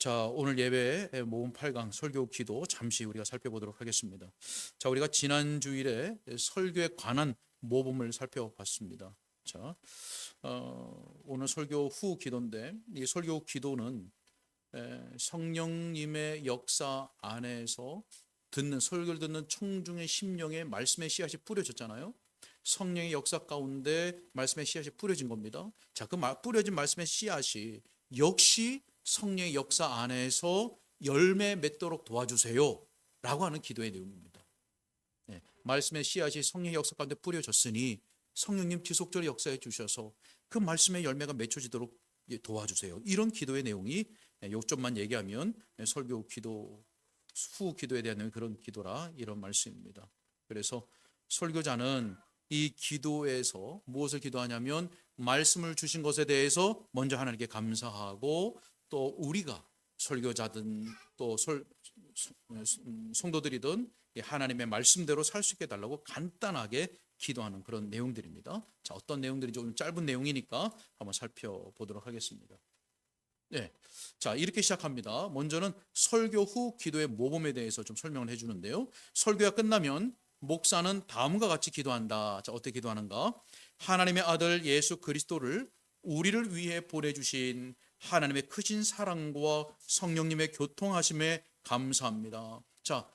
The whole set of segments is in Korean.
자, 오늘 예배 모음 8강 설교 기도 잠시 우리가 살펴보도록 하겠습니다. 자, 우리가 지난 주일에 설교에 관한 모범을 살펴봤습니다. 자, 어, 오늘 설교 후 기도인데 이 설교 후 기도는 에, 성령님의 역사 안에서 듣는 설교를 듣는 청중의 심령에 말씀의 씨앗이 뿌려졌잖아요. 성령의 역사 가운데 말씀의 씨앗이 뿌려진 겁니다. 자, 그 마- 뿌려진 말씀의 씨앗이 역시 성령의 역사 안에서 열매 맺도록 도와주세요. 라고 하는 기도의 내용입니다. 네, 말씀의 씨앗이 성령의 역사 가운데 뿌려졌으니 성령님 지속적으로 역사해 주셔서 그 말씀의 열매가 맺혀지도록 예, 도와주세요. 이런 기도의 내용이 예, 요점만 얘기하면 예, 설교 기도 후 기도에 대한 그런 기도라 이런 말씀입니다. 그래서 설교자는 이 기도에서 무엇을 기도하냐면 말씀을 주신 것에 대해서 먼저 하나님께 감사하고 또 우리가 설교자든 또 설, 음, 성도들이든 이 하나님의 말씀대로 살 수 있게 해달라고 간단하게 기도하는 그런 내용들입니다. 자, 어떤 내용들인지 오늘 짧은 내용이니까 한번 살펴보도록 하겠습니다. 네. 자, 이렇게 시작합니다. 먼저는 설교 후 기도의 모범에 대해서 좀 설명을 해 주는데요. 설교가 끝나면 목사는 다음과 같이 기도한다. 자, 어떻게 기도하는가? 하나님의 아들 예수 그리스도를 우리를 위해 보내 주신 하나님의 크신 사랑과 성령님의 교통하심에 감사합니다. 자,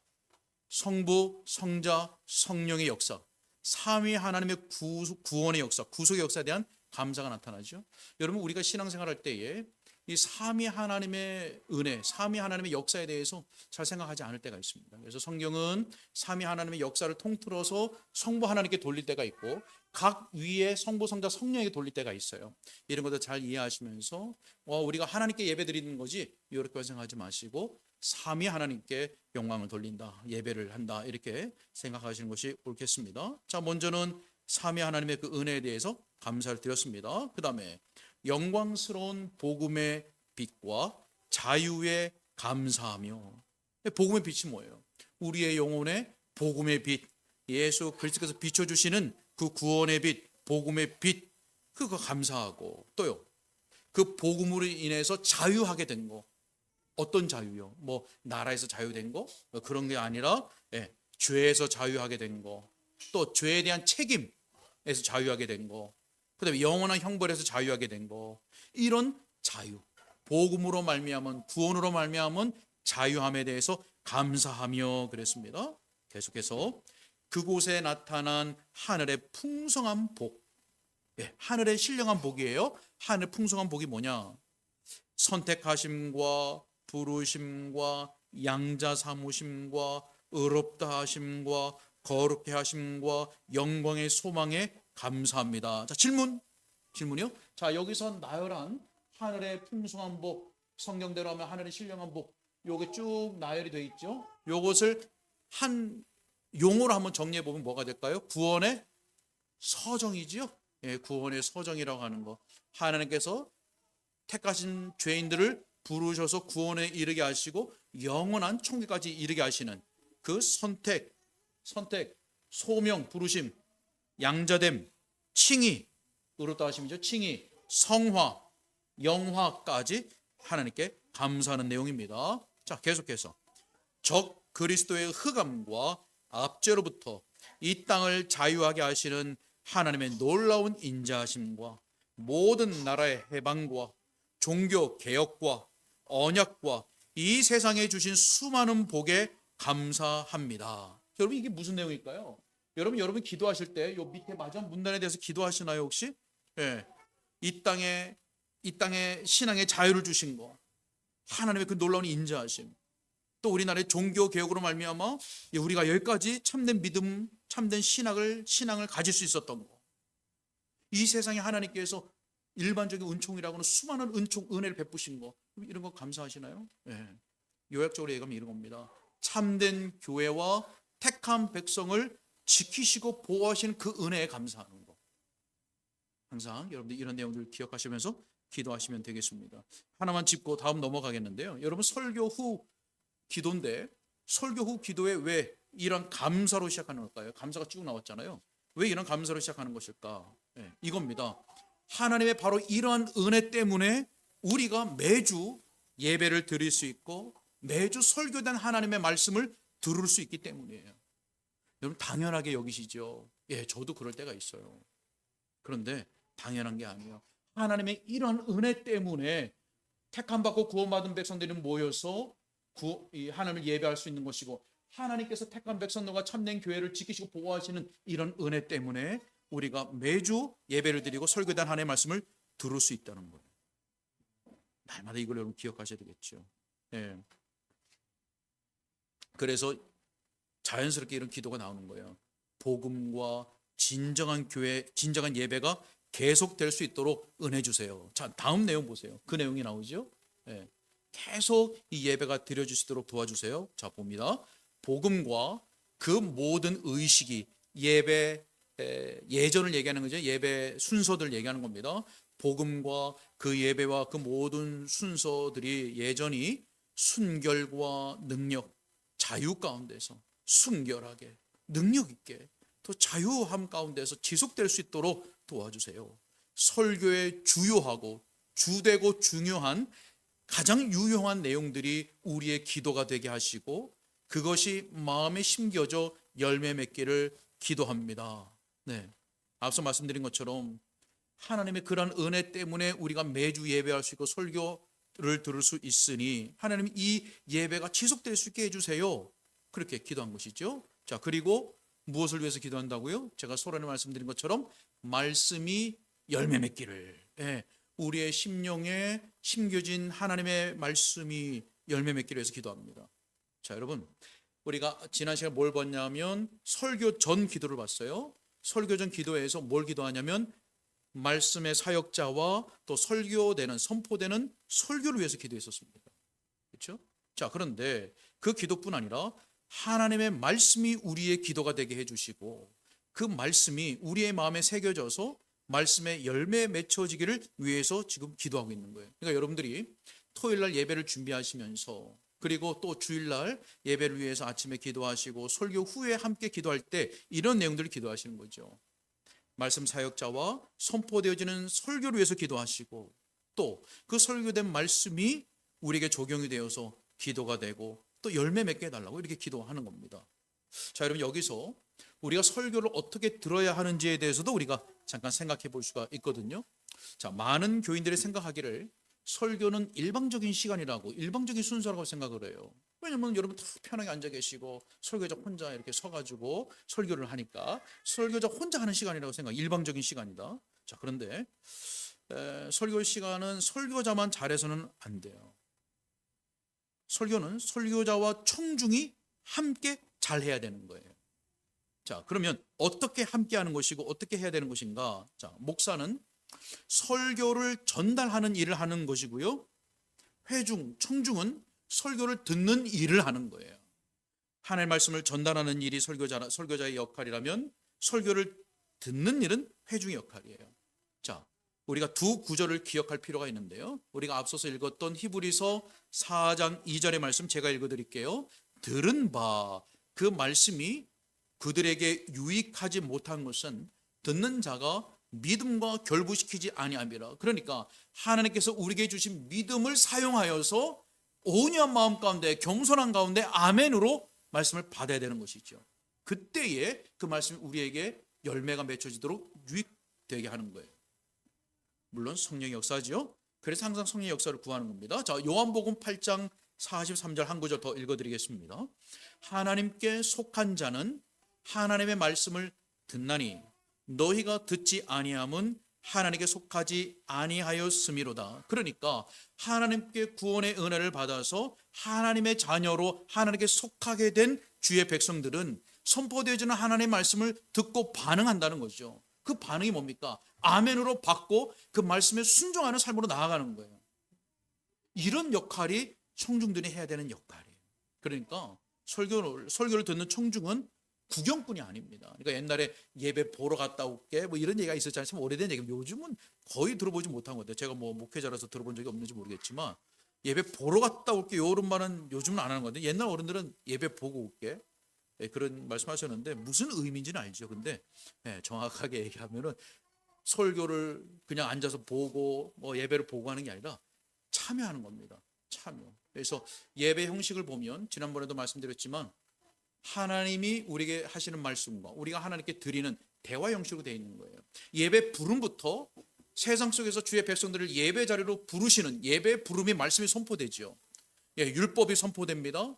성부, 성자, 성령의 역사, 삼위 하나님의 구, 구원의 역사, 구속의 역사에 대한 감사가 나타나죠. 여러분 우리가 신앙생활할 때에 이 삼위 하나님의 은혜, 삼위 하나님의 역사에 대해서 잘 생각하지 않을 때가 있습니다. 그래서 성경은 삼위 하나님의 역사를 통틀어서 성부 하나님께 돌릴 때가 있고 각 위에 성부, 성자, 성령에게 돌릴 때가 있어요. 이런 것들 잘 이해하시면서 와, 우리가 하나님께 예배 드리는 거지 이렇게 생각하지 마시고 삼위 하나님께 영광을 돌린다, 예배를 한다 이렇게 생각하시는 것이 옳겠습니다. 자, 먼저는 삼위 하나님의 그 은혜에 대해서 감사를 드렸습니다. 그 다음에 영광스러운 복음의 빛과 자유에 감사하며 복음의 빛이 뭐예요? 우리의 영혼에 복음의 빛, 예수 그리스도께서 비춰주시는 그 구원의 빛, 복음의 빛, 그거 감사하고 또요. 그 복음으로 인해서 자유하게 된 거. 어떤 자유요? 뭐 나라에서 자유된 거? 뭐 그런 게 아니라 예, 죄에서 자유하게 된 거. 또 죄에 대한 책임에서 자유하게 된 거. 그다음에 영원한 형벌에서 자유하게 된 거. 이런 자유. 복음으로 말미암은 구원으로 말미암은 자유함에 대해서 감사하며 그랬습니다. 계속해서 그곳에 나타난 하늘의 풍성한 복. 예, 하늘의 신령한 복이에요. 하늘 풍성한 복이 뭐냐? 선택하심과 부르심과 양자 삼으심과 의롭다 하심과 거룩해 하심과 영광의 소망에 감사합니다. 자, 질문. 질문이요? 자, 여기서 나열한 하늘의 풍성한 복, 성경대로 하면 하늘의 신령한 복, 요게 쭉 나열이 돼 있죠. 요것을 한 용어로 한번 정리해 보면 뭐가 될까요? 구원의 서정이지요. 예, 구원의 서정이라고 하는 거. 하나님께서 택하신 죄인들을 부르셔서 구원에 이르게 하시고 영원한 총기까지 이르게 하시는 그 선택, 선택, 소명, 부르심, 양자됨, 칭의, 의롭다 하심이죠. 칭의, 성화, 영화까지 하나님께 감사하는 내용입니다. 자, 계속해서 적 그리스도의 흑암과 압제로부터 이 땅을 자유하게 하시는 하나님의 놀라운 인자하심과 모든 나라의 해방과 종교 개혁과 언약과 이 세상에 주신 수많은 복에 감사합니다. 여러분 이게 무슨 내용일까요? 여러분 여러분 기도하실 때 요 밑에 마지막 문단에 대해서 기도하시나요 혹시? 예. 이 땅에 이 땅에 신앙의 자유를 주신 거, 하나님의 그 놀라운 인자하심, 또 우리나라의 종교 개혁으로 말미암아 우리가 여기까지 참된 믿음, 참된 신학을 신앙을 가질 수 있었던 거. 이 세상에 하나님께서 일반적인 은총이라고는 수많은 은총 은혜를 베푸신 거 이런 거 감사하시나요? 예. 요약적으로 얘기하면 이런 겁니다. 참된 교회와 택한 백성을 지키시고 보호하시는 그 은혜에 감사하는 거. 항상 여러분들 이런 내용들 기억하시면서 기도하시면 되겠습니다. 하나만 짚고 다음 넘어가겠는데요. 여러분 설교 후 기도인데 설교 후 기도에 왜 이런 감사로 시작하는 걸까요? 감사가 쭉 나왔잖아요. 왜 이런 감사로 시작하는 것일까? 예, 이겁니다. 하나님의 바로 이러한 은혜 때문에 우리가 매주 예배를 드릴 수 있고 매주 설교된 하나님의 말씀을 들을 수 있기 때문이에요. 여러분 당연하게 여기시죠. 예, 저도 그럴 때가 있어요. 그런데 당연한 게 아니에요. 하나님의 이런 은혜 때문에 택함 받고 구원받은 백성들이 모여서 구, 이 하나님을 예배할 수 있는 것이고 하나님께서 택한 백성들과 참된 교회를 지키시고 보호하시는 이런 은혜 때문에 우리가 매주 예배를 드리고 설교된 하나님의 말씀을 들을 수 있다는 거예요. 날마다 이걸 여러분 기억하셔야 되겠죠. 예. 그래서 자연스럽게 이런 기도가 나오는 거예요. 복음과 진정한 교회, 진정한 예배가 계속될 수 있도록 은혜 주세요. 자, 다음 내용 보세요. 그 내용이 나오죠. 예. 계속 이 예배가 드려주시도록 도와주세요. 자, 봅니다. 복음과 그 모든 의식이 예배 에, 예전을 얘기하는 거죠. 예배 순서들 얘기하는 겁니다. 복음과 그 예배와 그 모든 순서들이 예전이 순결과 능력, 자유 가운데서 순결하게 능력 있게 또 자유함 가운데서 지속될 수 있도록 도와주세요. 설교의 주요하고 주되고 중요한 가장 유용한 내용들이 우리의 기도가 되게 하시고 그것이 마음에 심겨져 열매 맺기를 기도합니다. 네. 앞서 말씀드린 것처럼 하나님의 그러한 은혜 때문에 우리가 매주 예배할 수 있고 설교를 들을 수 있으니 하나님 이 예배가 지속될 수 있게 해주세요. 그렇게 기도한 것이죠. 자, 그리고 무엇을 위해서 기도한다고요? 제가 소란에 말씀드린 것처럼 말씀이 열매 맺기를. 예, 우리의 심령에 심겨진 하나님의 말씀이 열매 맺기를 위해서 기도합니다. 자, 여러분. 우리가 지난 시간에 뭘 봤냐면 설교 전 기도를 봤어요. 설교 전 기도에서 뭘 기도하냐면 말씀의 사역자와 또 설교되는 선포되는 설교를 위해서 기도했었습니다. 그렇죠? 자, 그런데 그 기도뿐 아니라 하나님의 말씀이 우리의 기도가 되게 해 주시고 그 말씀이 우리의 마음에 새겨져서 말씀의 열매 맺혀지기를 위해서 지금 기도하고 있는 거예요. 그러니까 여러분들이 토요일 날 예배를 준비하시면서 그리고 또 주일날 예배를 위해서 아침에 기도하시고 설교 후에 함께 기도할 때 이런 내용들을 기도하시는 거죠. 말씀 사역자와 선포되어지는 설교를 위해서 기도하시고 또 그 설교된 말씀이 우리에게 적용이 되어서 기도가 되고 또 열매 맺게 해달라고 이렇게 기도하는 겁니다. 자, 여러분 여기서 우리가 설교를 어떻게 들어야 하는지에 대해서도 우리가 잠깐 생각해 볼 수가 있거든요. 자, 많은 교인들이 생각하기를 설교는 일방적인 시간이라고 일방적인 순서라고 생각을 해요. 왜냐면 여러분 다 편하게 앉아 계시고 설교자 혼자 이렇게 서가지고 설교를 하니까 설교자 혼자 하는 시간이라고 생각. 일방적인 시간이다. 자 그런데 에, 설교 시간은 설교자만 잘해서는 안 돼요. 설교는 설교자와 청중이 함께 잘 해야 되는 거예요. 자 그러면 어떻게 함께 하는 것이고 어떻게 해야 되는 것인가? 자 목사는 설교를 전달하는 일을 하는 것이고요. 회중, 청중은 설교를 듣는 일을 하는 거예요. 하나님의 말씀을 전달하는 일이 설교자, 설교자의 역할이라면 설교를 듣는 일은 회중의 역할이에요. 자, 우리가 두 구절을 기억할 필요가 있는데요. 우리가 앞서서 읽었던 히브리서 4장 2절의 말씀 제가 읽어 드릴게요. 들은 바 그 말씀이 그들에게 유익하지 못한 것은 듣는 자가 믿음과 결부시키지 아니함이라. 그러니까 하나님께서 우리에게 주신 믿음을 사용하여서 온유한 마음 가운데 겸손한 가운데 아멘으로 말씀을 받아야 되는 것이죠. 그때에 그 말씀이 우리에게 열매가 맺혀지도록 유익되게 하는 거예요. 물론 성령의 역사지요. 그래서 항상 성령의 역사를 구하는 겁니다. 자, 요한복음 8장 43절 한 구절 더 읽어 드리겠습니다. 하나님께 속한 자는 하나님의 말씀을 듣나니 너희가 듣지 아니함은 하나님께 속하지 아니하였음이로다. 그러니까 하나님께 구원의 은혜를 받아서 하나님의 자녀로 하나님께 속하게 된 주의 백성들은 선포되어지는 하나님의 말씀을 듣고 반응한다는 거죠. 그 반응이 뭡니까? 아멘으로 받고 그 말씀에 순종하는 삶으로 나아가는 거예요. 이런 역할이 청중들이 해야 되는 역할이에요. 그러니까 설교를 설교를 듣는 청중은 구경꾼이 아닙니다. 그러니까 옛날에 예배 보러 갔다 올게 뭐 이런 얘기가 있었잖아요. 참 오래된 얘기. 요즘은 거의 들어보지 못한 것 같아요. 제가 뭐 목회자라서 들어본 적이 없는지 모르겠지만 예배 보러 갔다 올게 요런 말은 요즘은 안 하는 건데 옛날 어른들은 예배 보고 올게 예, 그런 말씀하셨는데 무슨 의미인지는 알죠. 근데 예, 정확하게 얘기하면은 설교를 그냥 앉아서 보고 뭐 예배를 보고 하는 게 아니라 참여하는 겁니다. 참여. 그래서 예배 형식을 보면 지난번에도 말씀드렸지만 하나님이 우리에게 하시는 말씀과 우리가 하나님께 드리는 대화 형식으로 되어 있는 거예요. 예배 부름부터 세상 속에서 주의 백성들을 예배 자리로 부르시는 예배 부름이 말씀이 선포되죠. 예, 율법이 선포됩니다.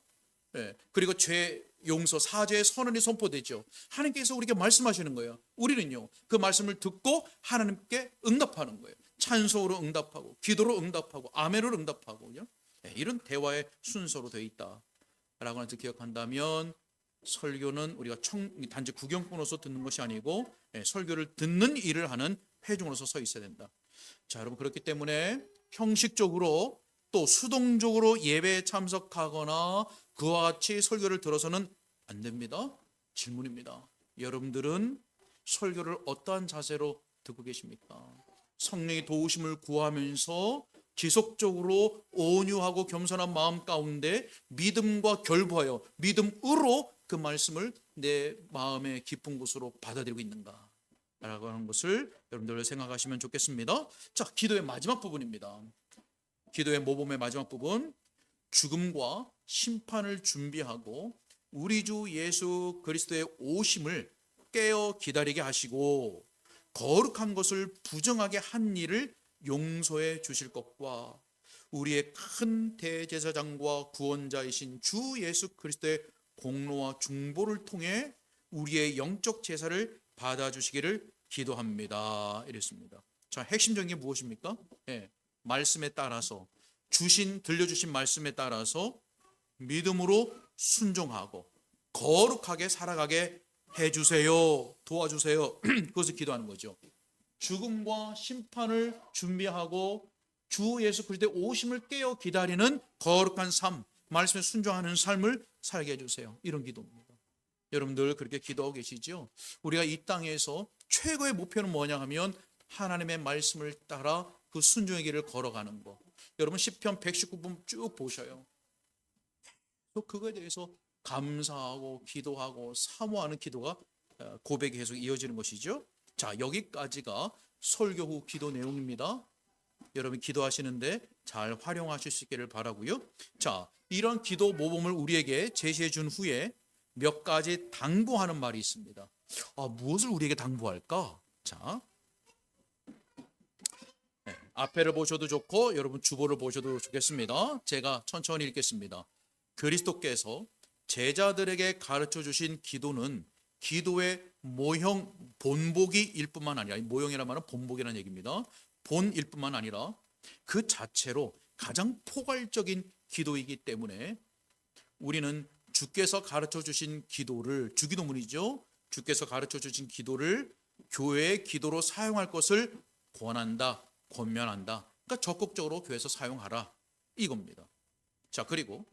예, 그리고 죄 용서 사죄의 선언이 선포되죠. 하나님께서 우리에게 말씀하시는 거예요. 우리는요 그 말씀을 듣고 하나님께 응답하는 거예요. 찬송으로 응답하고 기도로 응답하고 아멘으로 응답하고요. 예, 이런 대화의 순서로 되어 있다 라고 하는 것을 기억한다면 설교는 우리가 청, 단지 구경꾼으로서 듣는 것이 아니고 예, 설교를 듣는 일을 하는 회중으로서 서 있어야 된다. 자, 여러분 그렇기 때문에 형식적으로 또 수동적으로 예배에 참석하거나 그와 같이 설교를 들어서는 안 됩니다. 질문입니다. 여러분들은 설교를 어떠한 자세로 듣고 계십니까? 성령의 도우심을 구하면서 지속적으로 온유하고 겸손한 마음 가운데 믿음과 결부하여 믿음으로 그 말씀을 내 마음의 깊은 곳으로 받아들이고 있는가? 라고 하는 것을 여러분들 생각하시면 좋겠습니다. 자, 기도의 마지막 부분입니다. 기도의 모범의 마지막 부분 죽음과 심판을 준비하고 우리 주 예수 그리스도의 오심을 깨어 기다리게 하시고 거룩한 것을 부정하게 한 일을 용서해 주실 것과 우리의 큰 대제사장과 구원자이신 주 예수 그리스도의 공로와 중보를 통해 우리의 영적 제사를 받아 주시기를 기도합니다. 이랬습니다. 자, 핵심적인 게 무엇입니까? 예, 말씀에 따라서 주신 들려주신 말씀에 따라서 믿음으로 순종하고 거룩하게 살아가게 해주세요. 도와주세요. 그것을 기도하는 거죠. 죽음과 심판을 준비하고 주 예수 그리스도의 오심을 깨어 기다리는 거룩한 삶, 말씀에 순종하는 삶을 살게 해주세요. 이런 기도입니다. 여러분들 그렇게 기도하고 계시죠? 우리가 이 땅에서 최고의 목표는 뭐냐 하면 하나님의 말씀을 따라 그 순종의 길을 걸어가는 거. 여러분 시편 119분 쭉 보셔요. 또 그거에 대해서 감사하고 기도하고 사모하는 기도가 어, 고백이 계속 이어지는 것이죠. 자, 여기까지가 설교 후 기도 내용입니다. 여러분 기도하시는데 잘 활용하실 수 있기를 바라고요. 자, 이런 기도 모범을 우리에게 제시해 준 후에 몇 가지 당부하는 말이 있습니다. 아, 무엇을 우리에게 당부할까? 자, 네, 앞에를 보셔도 좋고 여러분 주보를 보셔도 좋겠습니다. 제가 천천히 읽겠습니다. 그리스도께서 제자들에게 가르쳐 주신 기도는 기도의 모형 본보기일 뿐만 아니라 이 모형이란 말은 본보기라는 얘기입니다. 본일 뿐만 아니라 그 자체로 가장 포괄적인 기도이기 때문에 우리는 주께서 가르쳐 주신 기도를 주기도문이죠. 주께서 가르쳐 주신 기도를 교회의 기도로 사용할 것을 권한다, 권면한다. 그러니까 적극적으로 교회에서 사용하라 이겁니다. 자 그리고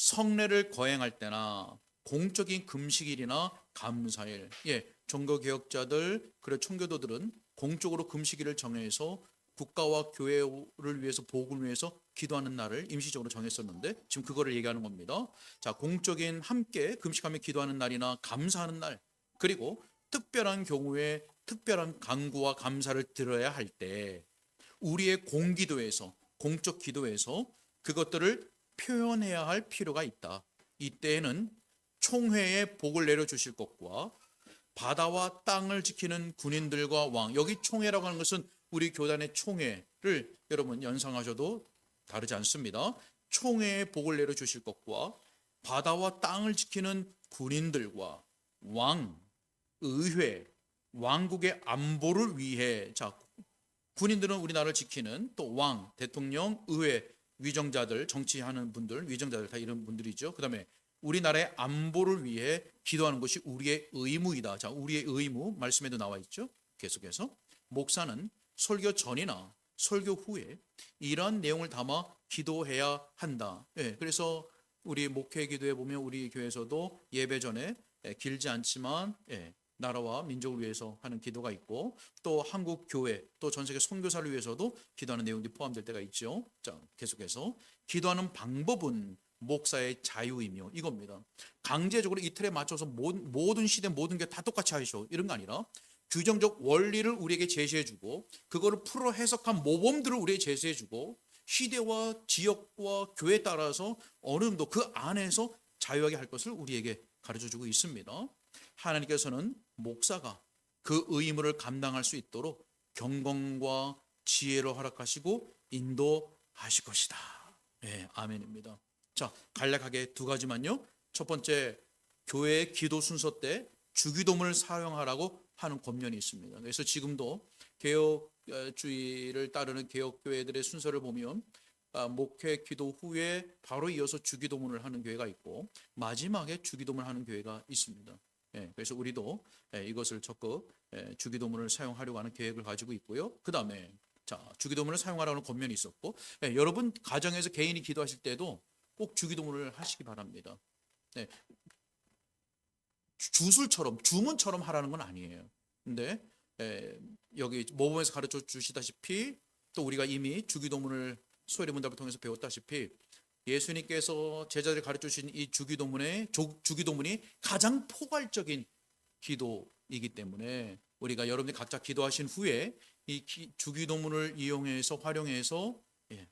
성례를 거행할 때나 공적인 금식일이나 감사일, 예, 종교 개혁자들 그리고 청교도들은 공적으로 금식일을 정해서 국가와 교회를 위해서 복을 위해서 기도하는 날을 임시적으로 정했었는데 지금 그거를 얘기하는 겁니다. 자, 공적인 함께 금식하며 기도하는 날이나 감사하는 날 그리고 특별한 경우에 특별한 간구와 감사를 들어야 할 때 우리의 공기도에서 공적 기도에서 그것들을 표현해야 할 필요가 있다. 이때에는 총회에 복을 내려 주실 것과 바다와 땅을 지키는 군인들과 왕 여기 총회라고 하는 것은 우리 교단의 총회를 여러분 연상하셔도 다르지 않습니다. 총회에 복을 내려 주실 것과 바다와 땅을 지키는 군인들과 왕, 의회, 왕국의 안보를 위해 자 군인들은 우리나라를 지키는 또 왕, 대통령, 의회, 위정자들, 정치하는 분들, 위정자들 다 이런 분들이죠. 그 다음에 우리나라의 안보를 위해 기도하는 것이 우리의 의무이다. 자, 우리의 의무 말씀에도 나와 있죠. 계속해서 목사는 설교 전이나 설교 후에 이러한 내용을 담아 기도해야 한다. 예, 그래서 우리 목회 기도에 보면 우리 교회에서도 예배 전에 예, 길지 않지만 예, 나라와 민족을 위해서 하는 기도가 있고 또 한국 교회 또 전 세계 선교사를 위해서도 기도하는 내용들이 포함될 때가 있죠. 자, 계속해서 기도하는 방법은 목사의 자유이며 이겁니다. 강제적으로 이 틀에 맞춰서 모든 시대 모든 게 다 똑같이 하셔 이런 거 아니라 규정적 원리를 우리에게 제시해주고 그거를 풀어 해석한 모범들을 우리에게 제시해주고 시대와 지역과 교회에 따라서 어느 정도 그 안에서 자유하게 할 것을 우리에게 가르쳐 주고 있습니다. 하나님께서는 목사가 그 의무를 감당할 수 있도록 경건과 지혜로 허락하시고 인도하실 것이다. 예, 아멘입니다. 자, 간략하게 두 가지만요. 첫 번째, 교회 기도 순서 때 주기도문을 사용하라고 하는 권면이 있습니다. 그래서 지금도 개혁주의를 따르는 개혁교회들의 순서를 보면 아, 목회 기도 후에 바로 이어서 주기도문을 하는 교회가 있고 마지막에 주기도문을 하는 교회가 있습니다. 예, 그래서 우리도 예, 이것을 적극 예, 주기도문을 사용하려고 하는 계획을 가지고 있고요. 그 다음에 자 주기도문을 사용하라는 권면이 있었고 예, 여러분 가정에서 개인이 기도하실 때도 꼭 주기도문을 하시기 바랍니다. 예, 주술처럼 주문처럼 하라는 건 아니에요. 근데 에, 여기 모범에서 가르쳐 주시다시피 또 우리가 이미 주기도문을 소리 문답을 통해서 배웠다시피 예수님께서 제자들 가르쳐 주신 이 주기도문의 조- 주기도문이 가장 포괄적인 기도이기 때문에 우리가 여러분이 각자 기도하신 후에 이 기- 주기도문을 이용해서 활용해서 예,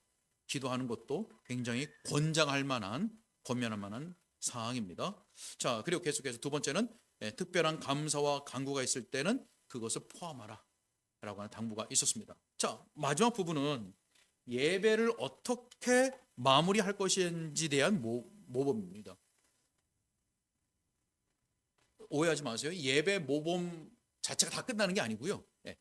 기도하는 것도 굉장히 권장할 만한 권면할 만한 사항입니다. 자 그리고 계속해서 두 번째는 예, 특별한 감사와 간구가 있을 때는 그것을 포함하라 라고 하는 당부가 있었습니다. 자 마지막 부분은 예배를 어떻게 마무리할 것인지에 대한 모, 모범입니다. 오해하지 마세요. 예배 모범 자체가 다 끝나는 게 아니고요. 예,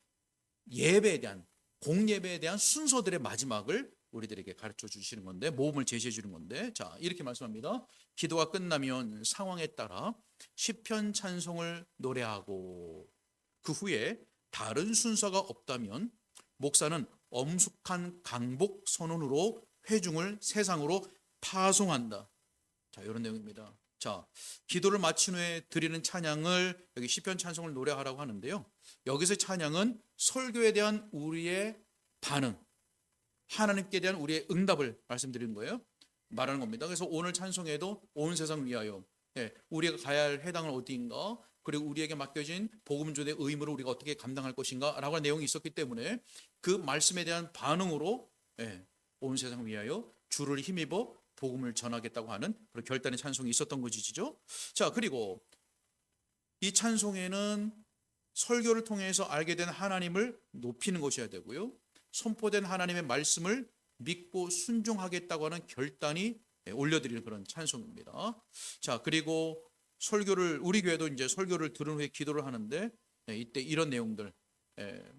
예배에 대한 공예배에 대한 순서들의 마지막을 우리들에게 가르쳐 주시는 건데 모범을 제시해 주는 건데 자 이렇게 말씀합니다. 기도가 끝나면 상황에 따라 시편 찬송을 노래하고 그 후에 다른 순서가 없다면 목사는 엄숙한 강복 선언으로 회중을 세상으로 파송한다. 자 이런 내용입니다. 자 기도를 마친 후에 드리는 찬양을 여기 시편 찬송을 노래하라고 하는데요. 여기서 찬양은 설교에 대한 우리의 반응, 하나님께 대한 우리의 응답을 말씀드리는 거예요. 말하는 겁니다. 그래서 오늘 찬송에도 온 세상 위하여 예, 우리가 가야 할 해당은 어디인가 그리고 우리에게 맡겨진 복음조의 의무를 우리가 어떻게 감당할 것인가라고 하는 내용이 있었기 때문에 그 말씀에 대한 반응으로 예, 온 세상 위하여 주를 힘입어 복음을 전하겠다고 하는 그런 결단의 찬송이 있었던 것이죠. 자 그리고 이 찬송에는 설교를 통해서 알게 된 하나님을 높이는 것이어야 되고요. 선포된 하나님의 말씀을 믿고 순종하겠다고 하는 결단이 예, 올려드리는 그런 찬송입니다. 자 그리고 설교를 우리 교회도 이제 설교를 들은 후에 기도를 하는데 예, 이때 이런 내용들 예,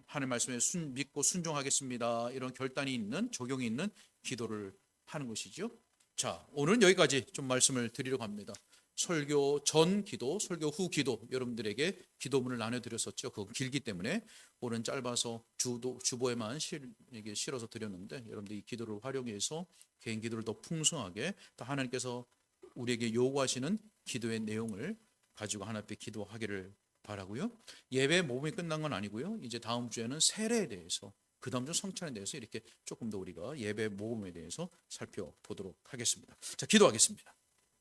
하나님 말씀에 순, 믿고 순종하겠습니다. 이런 결단이 있는 적용이 있는 기도를 하는 것이죠. 자 오늘은 여기까지 좀 말씀을 드리려고 합니다. 설교 전 기도, 설교 후 기도 여러분들에게 기도문을 나눠 드렸었죠. 그건 길기 때문에 오늘은 짧아서 주도 주보에만 실, 이게 실어서 드렸는데 여러분들 이 기도를 활용해서 개인 기도를 더 풍성하게 또 하나님께서 우리에게 요구하시는 기도의 내용을 가지고 하나님 앞에 기도하기를 바라고요. 예배 모범이 끝난 건 아니고요. 이제 다음 주에는 세례에 대해서 그 다음 주 성찬에 대해서 이렇게 조금 더 우리가 예배 모범에 대해서 살펴보도록 하겠습니다. 자, 기도하겠습니다.